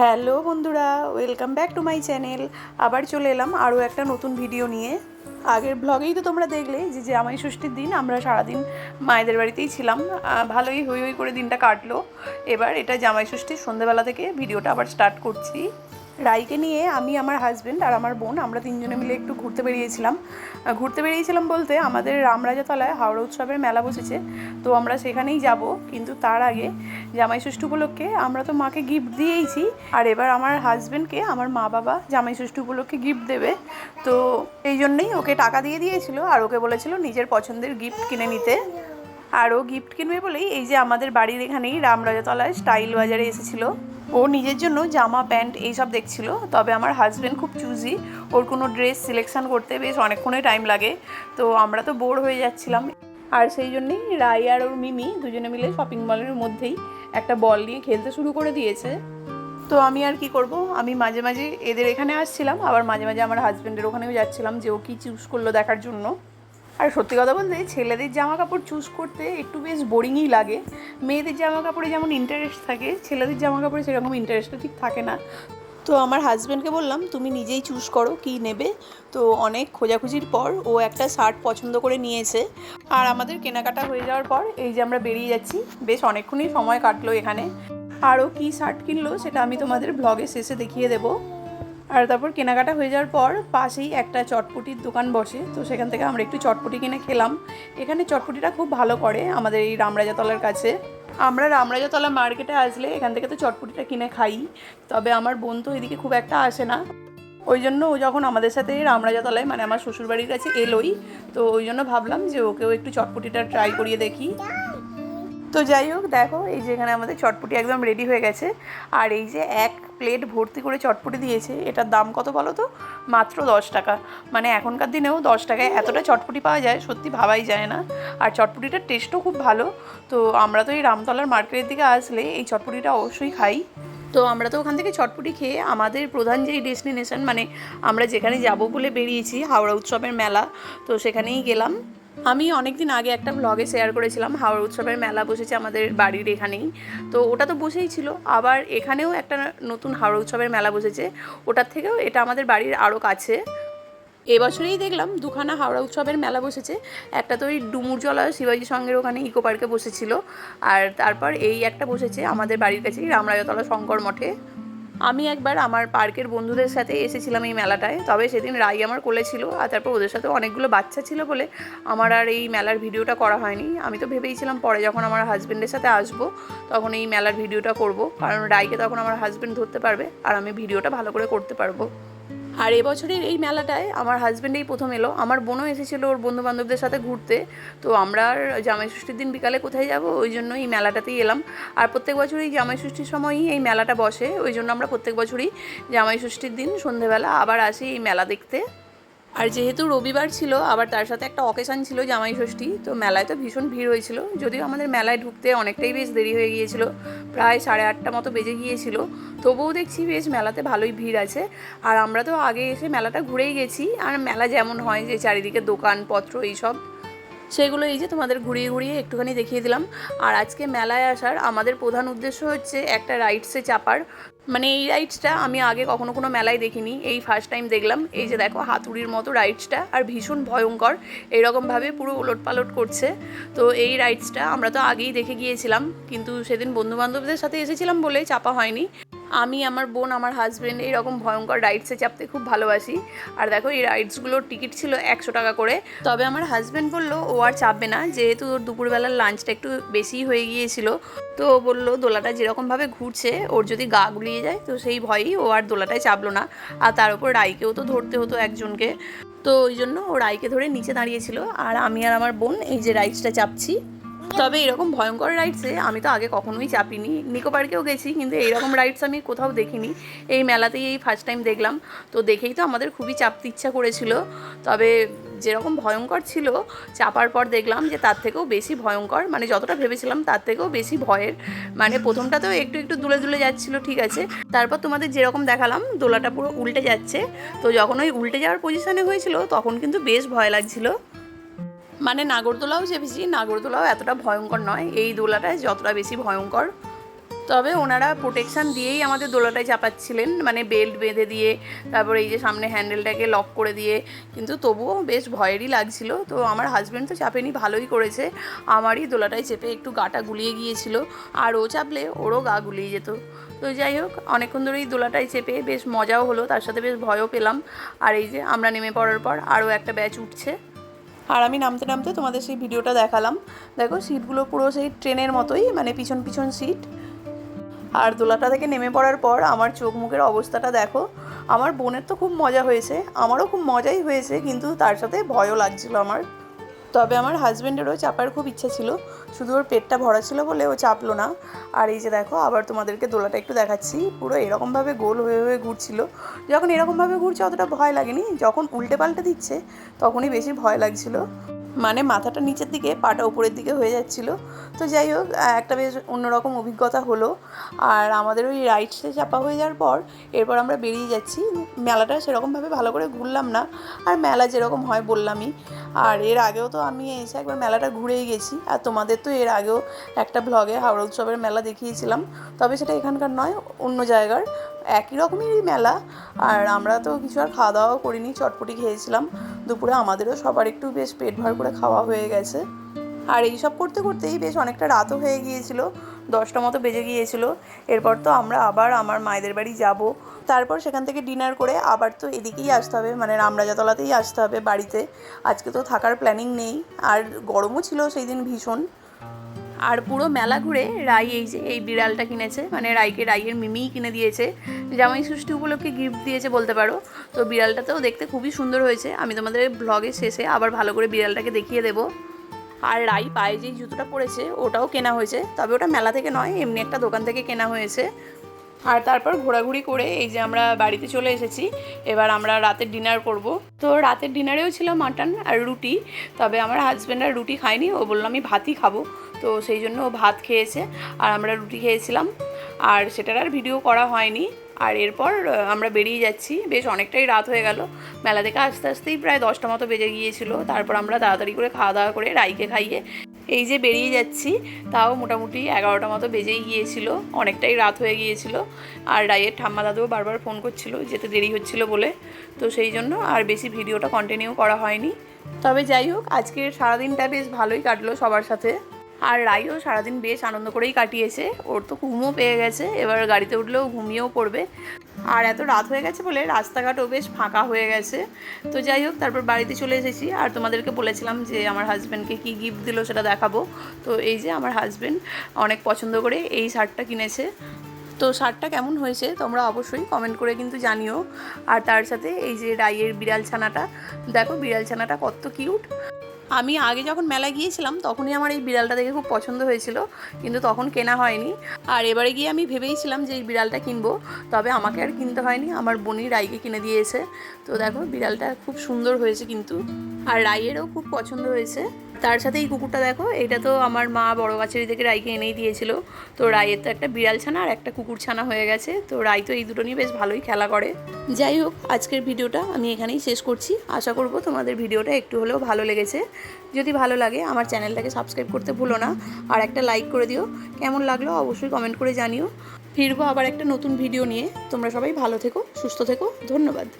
Hello বন্ধুরা welcome back to my channel আবার চলে এলাম আরও একটা নতুন ভিডিও নিয়ে। আগের ব্লগেই তো তোমরা দেখলে যে যে আমায় ষষ্ঠীর দিন, আমরা সারাদিন মায়েদের বাড়িতেই ছিলাম। ভালোই হই হই করে দিনটা কাটলো। এবার এটা জামাই ষষ্ঠীর সন্ধ্যেবেলা থেকে ভিডিওটা আবার স্টার্ট করছি। রাইকে নিয়ে আমি, আমার হাজব্যান্ড আর আমার বোন আমরা তিনজনে মিলে একটু ঘুরতে বেরিয়েছিলাম। ঘুরতে বেরিয়েছিলাম বলতে আমাদের রামরাজাতলায় হাওড়া উৎসবের মেলা বসেছে। তো আমরা সেখানেই যাব, কিন্তু তার আগে জামাই ষষ্ঠী উপলক্ষে আমরা তো মাকে গিফট দিয়েইছি। আর এবার আমার হাজব্যান্ডকে আমার মা বাবা জামাই ষষ্ঠী উপলক্ষে গিফট দেবে। তো এই জন্যই ওকে টাকা দিয়ে দিয়েছিল আর ওকে বলেছিল নিজের পছন্দের গিফট কিনে নিতে। আরও গিফট কিনবে বলেই এই যে আমাদের বাড়ির এখানেই রামরাজাতলায় স্টাইল বাজারে এসেছিল। ও নিজের জন্য জামা, প্যান্ট এইসব দেখছিল। তবে আমার হাজব্যান্ড খুব চুজি ওর কোনো ড্রেস সিলেকশন করতে বেশ অনেকক্ষণই টাইম লাগে। তো আমরা তো বোর হয়ে যাচ্ছিলাম। আর সেই জন্যেই রাই আর ওর মিমি দুজনে মিলে শপিং মলের মধ্যেই একটা বল নিয়ে খেলতে শুরু করে দিয়েছে। তো আমি আর কি করব? আমি মাঝে মাঝে এদের এখানে আসছিলাম। আবার মাঝে মাঝে আমার হাজব্যান্ডের ওখানেও যাচ্ছিলাম যে ও কী চুজ করল দেখার জন্য। আর সত্যি কথা বলতে ছেলেদের জামা কাপড় চুজ করতে একটু বেশ বোরিংই লাগে। মেয়েদের জামা কাপড়ে যেমন ইন্টারেস্ট থাকে, ছেলেদের জামা কাপড়ে সেরকম ইন্টারেস্টটা ঠিক থাকে না। তো আমার হাজব্যান্ডকে বললাম, তুমি নিজেই চুজ করো কি নেবে। তো অনেক খোঁজাখুঁজির পর ও একটা শার্ট পছন্দ করে নিয়েছে। আর আমাদের কেনাকাটা হয়ে যাওয়ার পর এই যে আমরা বেরিয়ে যাচ্ছি, বেশ অনেকক্ষণই সময় কাটলো এখানে। আরও কী শার্ট কিনলো সেটা আমি তোমাদের ব্লগের শেষে দেখিয়ে দেবো। আর তারপর কেনাকাটা হয়ে যাওয়ার পর পাশেই একটা চটপটির দোকান বসে, তো সেখান থেকে আমরা একটু চটপটি কিনে খেলাম। এখানে চটপটিটা খুব ভালো করে আমাদের এই রামরাজাতলার কাছে। আমরা রামরাজাতলা মার্কেটে আসলে এখান থেকে তো চটপটিটা কিনে খাই, তবে আমার বোন তো এদিকে খুব একটা আসে না। ওই জন্য ও যখন আমাদের সাথে রামরাজাতলায় মানে আমার শ্বশুরবাড়ির কাছে এলোই, তো ওই জন্য ভাবলাম যে ওকেও একটু চটপটিটা ট্রাই করিয়ে দেখি। তো যাই হোক, দেখো, এই যে এখানে আমাদের চটপটি একদম রেডি হয়ে গেছে। আর এই যে এক প্লেট ভর্তি করে চটপটি দিয়েছে, এটার দাম কত বলো তো? মাত্র দশ টাকা। মানে এখনকার দিনেও দশ টাকায় এতটা চটপটি পাওয়া যায়, সত্যি ভাবাই যায় না। আর চটপটিটার টেস্টও খুব ভালো। তো আমরা তো এই রামতলার মার্কেটের দিকে আসলে এই চটপটিটা অবশ্যই খাই। তো আমরা তো ওখান থেকে চটপটি খেয়ে আমাদের প্রধান যেই ডেস্টিনেশন মানে আমরা যেখানে যাব বলে বেরিয়েছি, হাওড়া উৎসবের মেলা, তো সেখানেই গেলাম। আমি অনেক দিন আগে একটা ব্লগে শেয়ার করেছিলাম, হাওড়া উৎসবের মেলা বসেছে আমাদের বাড়ির এখানেই। তো ওটা তো বসেই ছিল। আবার এখানেও একটা নতুন হাওড়া উৎসবের মেলা বসেছে। ওটার থেকেও এটা আমাদের বাড়ির আরও কাছে। এবছরেই দেখলাম দুখানা হাওড়া উৎসবের মেলা বসেছে। একটা তো ওই ডুমুর ডুমুরজলা শিবাজি সঙ্গের ওখানে ইকো পার্কে বসেছিল। আর তারপর এই একটা বসেছে আমাদের বাড়ির কাছেই, রামরাজতলা শঙ্কর মঠে। আমি একবার আমার পার্কের বন্ধুদের সাথে এসেছিলাম এই মেলাটায়। তবে সেদিন রাই আমার কোলে ছিল আর তারপর ওদের সাথে অনেকগুলো বাচ্চা ছিল বলে আমার আর এই মেলার ভিডিওটা করা হয়নি। আমি তো ভেবেইছিলাম পরে যখন আমার হাজব্যান্ডের সাথে আসব, তখন এই মেলার ভিডিওটা করব। কারণ রাইকে তখন আমার হাজব্যান্ড ধরতে পারবে আর আমি ভিডিওটা ভালো করে করতে পারব। আর এবছরের এই মেলাটায় আমার হাজব্যান্ডেই প্রথম এলো। আমার বোনও এসেছিল ওর বন্ধু বান্ধবদের সাথে ঘুরতে। তো আমরা জামাই ষষ্ঠীর দিন বিকালে কোথায় যাব? ওই জন্য এই মেলাটাতেই এলাম। আর প্রত্যেক বছরই জামাই ষষ্ঠীর সময়ই এই মেলাটা বসে। ওই জন্য আমরা প্রত্যেক বছরই জামাই ষষ্ঠীর দিন সন্ধেবেলা আবার আসি এই মেলা দেখতে। আর যেহেতু রবিবার ছিল, আবার তার সাথে একটা অকেশান ছিল জামাই ষষ্ঠী, তো মেলায় তো ভীষণ ভিড় হয়েছিল। যদিও আমাদের মেলায় ঢুকতে অনেকটাই বেশ দেরি হয়ে গিয়েছিল, প্রায় সাড়ে আটটা মতো বেজে গিয়েছিল। তবুও দেখছি বেশ মেলাতে ভালোই ভিড় আছে। আর আমরা তো আগে এসে মেলাটা ঘুরেই গেছি, আর মেলা যেমন হয় যে চারিদিকে দোকানপত্র এইসব, সেগুলো এই যে তোমাদের ঘুরিয়ে ঘুরিয়ে একটুখানি দেখিয়ে দিলাম। আর আজকে মেলায় আসার আমাদের প্রধান উদ্দেশ্য হচ্ছে একটা রাইডসে চাপার। মানে এই রাইডসটা আমি আগে কখনো কোনো মেলায় দেখিনি। এই ফার্স্ট টাইম দেখলাম। এই যে দেখো, হাতুড়ির মতো রাইডসটা আর ভীষণ ভয়ঙ্কর। এইরকমভাবে পুরো ওলট পালট করছে। তো এই রাইডসটা আমরা তো আগেই দেখে গিয়েছিলাম। কিন্তু সেদিন বন্ধুবান্ধবদের সাথে এসেছিলাম বলে চাপা হয়নি। আমি, আমার বোন, আমার হাজব্যান্ড এইরকম ভয়ঙ্কর রাইডসে চাপতে খুব ভালোবাসি। আর দেখো, এই রাইডসগুলোর টিকিট ছিল একশো টাকা করে। তবে আমার হাজব্যান্ড বলল, ও আর চাপবে না। যেহেতু ওর দুপুরবেলার লাঞ্চটা একটু বেশিই হয়ে গিয়েছিল, তো ও বলল, দোলাটা যেরকমভাবে ঘুরছে, ওর যদি গা গুলিয়ে যায়, তো সেই ভয়েই ও আর দোলাটায় চাপলো না। আর তার উপর রাইকেও তো ধরতে হতো একজনকে। তো ওই জন্য ও রাইকে ধরে নিচে দাঁড়িয়েছিল। আর আমি আর আমার বোন এই যে রাইডসটা চাপছি তবে এরকম ভয়ঙ্কর রাইডসে আমি তো আগে কখনোই চাপিনি। নিকো পার্কেও গেছি, কিন্তু এইরকম রাইডস আমি কোথাও দেখিনি। এই মেলাতেই এই ফার্স্ট টাইম দেখলাম। তো দেখেই তো আমাদের খুবই চাপতে ইচ্ছা করেছিল। তবে যেরকম ভয়ঙ্কর ছিল, চাপার পর দেখলাম যে তার থেকেও বেশি ভয়ঙ্কর। মানে যতটা ভেবেছিলাম তার থেকেও বেশি ভয়ের। মানে প্রথমটা তো একটু একটু দুলে দুলে যাচ্ছিল, ঠিক আছে। তারপর তোমাদের যেরকম দেখালাম, দোলাটা পুরো উল্টে যাচ্ছে। তো যখন ওই উল্টে যাওয়ার পজিশনে হয়েছিল, তখন কিন্তু বেশ ভয় লাগছিল। মানে নাগরদোলাও চেপেছি নাগরদোলাও এতটা ভয়ঙ্কর নয়। এই দোলাটায় যতটা বেশি ভয়ঙ্কর। তবে ওনারা প্রোটেকশান দিয়েই আমাদের দোলাটায় চাপাচ্ছিলেন মানে বেল্ট বেঁধে দিয়ে, তারপরে এই যে সামনে হ্যান্ডেলটাকে লক করে দিয়ে। কিন্তু তবুও বেশ ভয়েরই লাগছিল। তো আমার হাজব্যান্ড তো চাপেনি, ভালোই করেছে। আমারই দোলাটায় চেপে একটু গাটা গুলিয়ে গিয়েছিল। আর ও চাপলে ওরও গা গুলিয়ে যেত। তো যাই হোক, অনেকক্ষণ ধরেই দোলাটায় চেপে বেশ মজাও হলো। তার সাথে বেশ ভয়ও পেলাম। আর এই যে আমরা নেমে পড়ার পর আরও একটা ব্যাচ উঠছে। আর আমি নামতে নামতে তোমাদের সেই ভিডিওটা দেখালাম। দেখো সিটগুলো পুরো সেই ট্রেনের মতোই মানে পিছন পিছন সিট আর দোলাটা থেকে নেমে পড়ার পর আমার চোখ মুখের অবস্থাটা দেখো, আমার বোনের তো খুব মজা হয়েছে, আমারও খুব মজাই হয়েছে, কিন্তু তার সাথে ভয়ও লাগছিল আমার। তবে আমার হাজব্যান্ডেরও চাপার খুব ইচ্ছা ছিল। শুধু ওর পেটটা ভরা ছিল বলে ও চাপলো না। আর এই যে দেখো, আবার তোমাদেরকে দোলাটা একটু দেখাচ্ছি। পুরো এরকমভাবে গোল হয়ে হয়ে ঘুরছিল। যখন এরকমভাবে ঘুরছে, অতটা ভয় লাগেনি। যখন উল্টে পাল্টে দিচ্ছে, তখনই বেশি ভয় লাগছিল। মানে মাথাটা নিচের দিকে, পাটা উপরের দিকে হয়ে যাচ্ছিল। তো যাই হোক একটা বেশ অন্যরকম অভিজ্ঞতা হলো। আর আমাদের ওই রাইডসে চাপা হয়ে যাওয়ার পর, এরপর আমরা বেরিয়ে যাচ্ছি। মেলাটা সেরকমভাবে ভালো করে ঘুরলাম না। আর মেলা যেরকম হয় বললামই। আর এর আগেও তো আমি এসে একবার মেলাটা ঘুরেই গেছি। আর তোমাদের তো এর আগেও একটা ব্লগে হাওড়া উৎসবের মেলা দেখিয়েছিলাম। তবে সেটা এখানকার নয়, অন্য জায়গার। একই রকমেরই মেলা। আর আমরা তো কিছু আর খাওয়া দাওয়াও করিনি, চটপটি খেয়েছিলাম। দুপুরে আমাদেরও সবার একটু বেশ পেট ভর করে খাওয়া হয়ে গেছে। আর এইসব করতে করতেই বেশ অনেকটা রাতও হয়ে গিয়েছিল, দশটা মতো বেজে গিয়েছিল। এরপর তো আমরা আবার আমার মায়েদের বাড়ি যাব। তারপর সেখান থেকে ডিনার করে আবার তো এদিকেই আসতে হবে মানে রামরাজাতলাতেই আসতে হবে বাড়িতে। আজকে তো থাকার প্ল্যানিং নেই, আর গরমও ছিল সেই দিন ভীষণ। আর পুরো মেলা ঘুরে রাই এই যে, এই বিড়ালটা কিনেছে। মানে রাইকে রাইয়ের মিমিই কিনে দিয়েছে। জামাই ষষ্ঠী উপলক্ষে গিফট দিয়েছে বলতে পারো। তো বিড়ালটাতেও দেখতে খুবই সুন্দর হয়েছে। আমি তোমাদের ব্লগের শেষে আবার ভালো করে বিড়ালটাকে দেখিয়ে দেবো। আর রাই পায়ে যেই জুতোটা পরেছে, ওটাও কেনা হয়েছে। তবে ওটা মেলা থেকে নয়, এমনি একটা দোকান থেকে কেনা হয়েছে। আর তারপর ঘোরাঘুরি করে এই যে আমরা বাড়িতে চলে এসেছি, এবার আমরা রাতের ডিনার করব। তো রাতের ডিনারেও ছিল মাটন আর রুটি, তবে আমার হাজব্যান্ড আর রুটি খায়নি, ও বলল আমি ভাতই খাব। তো সেই জন্য ও ভাত খেয়েছে, আর আমরা রুটি খেয়েছিলাম। আর সেটার আর ভিডিও করা হয়নি, আর এরপর আমরা বেরিয়ে যাচ্ছি। বেশ অনেকটাই রাত হয়ে গেল। মেলা থেকে আস্তে আস্তেই প্রায় দশটা মতো বেজে গিয়েছিল। তারপর আমরা তাড়াতাড়ি করে খাওয়া দাওয়া করে রাইকে খাইয়ে এই যে বেরিয়ে যাচ্ছি, তাও মোটামুটি এগারোটা মতো বেজেই গিয়েছিল, অনেকটাই রাত হয়ে গিয়েছিল। আর রাইয়ের ঠাম্মা দাদুও বারবার ফোন করছিল, যেতে দেরি হচ্ছিল বলে। তো সেই জন্য আর বেশি ভিডিওটা কন্টিনিউ করা হয়নি। তবে যাই হোক, আজকের সারাদিনটা বেশ ভালোই কাটলো সবার সাথে। আর রাইও সারাদিন বেশ আনন্দ করেই কাটিয়েছে। ওর তো ঘুমও পেয়ে গেছে, এবার গাড়িতে উঠলেও ঘুমিয়েও পড়বে। আর এত রাত হয়ে গেছে বলে রাস্তাঘাটও বেশ ফাঁকা হয়ে গেছে। তো যাই হোক, তারপর বাড়িতে চলে এসেছি। আর তোমাদেরকে বলেছিলাম যে আমার হাজব্যান্ডকে কী গিফট দিল সেটা দেখাবো। তো এই যে আমার হাজব্যান্ড অনেক পছন্দ করে এই শার্টটা কিনেছে। তো শার্টটা কেমন হয়েছে তোমরা অবশ্যই কমেন্ট করে কিন্তু জানিও। আর তার সাথে এই যে রাইয়ের বিড়াল ছানাটা দেখো বিড়াল ছানাটা কত কিউট আমি আগে যখন মেলা গিয়েছিলাম, তখনই আমার এই বিড়ালটা দেখে খুব পছন্দ হয়েছিল, কিন্তু তখন কেনা হয়নি। আর এবারে গিয়ে আমি ভেবেইছিলাম যে এই বিড়ালটা কিনবো, তবে আমাকে আর কিনতে হয়নি। আমার বোনই রাইকে কিনে দিয়েছে। তো দেখো, বিড়ালটা খুব সুন্দর হয়েছে কিন্তু। আর রাইয়েরও খুব পছন্দ হয়েছে। তার সাথে এই কুকুরটা দেখো, এটা তো আমার মা বড় গাছের থেকে রাইকে এনেই দিয়েছিল। তো রাইয়ের তো একটা বিড়াল ছানা আর একটা কুকুর ছানা হয়ে গেছে। তো রাই তো এই দুটো নিয়ে বেশ ভালোই খেলা করে। যাই হোক, আজকের ভিডিওটা আমি এখানেই শেষ করছি। আশা করব তোমাদের ভিডিওটা একটু হলেও ভালো লেগেছে। যদি ভালো লাগে, আমার চ্যানেলটাকে সাবস্ক্রাইব করতে ভুলো না। আর একটা লাইক করে দিও। কেমন লাগল অবশ্যই কমেন্ট করে জানিও। ফিরবো আবার একটা নতুন ভিডিও নিয়ে। তোমরা সবাই ভালো থেকো, সুস্থ থেকো। ধন্যবাদ।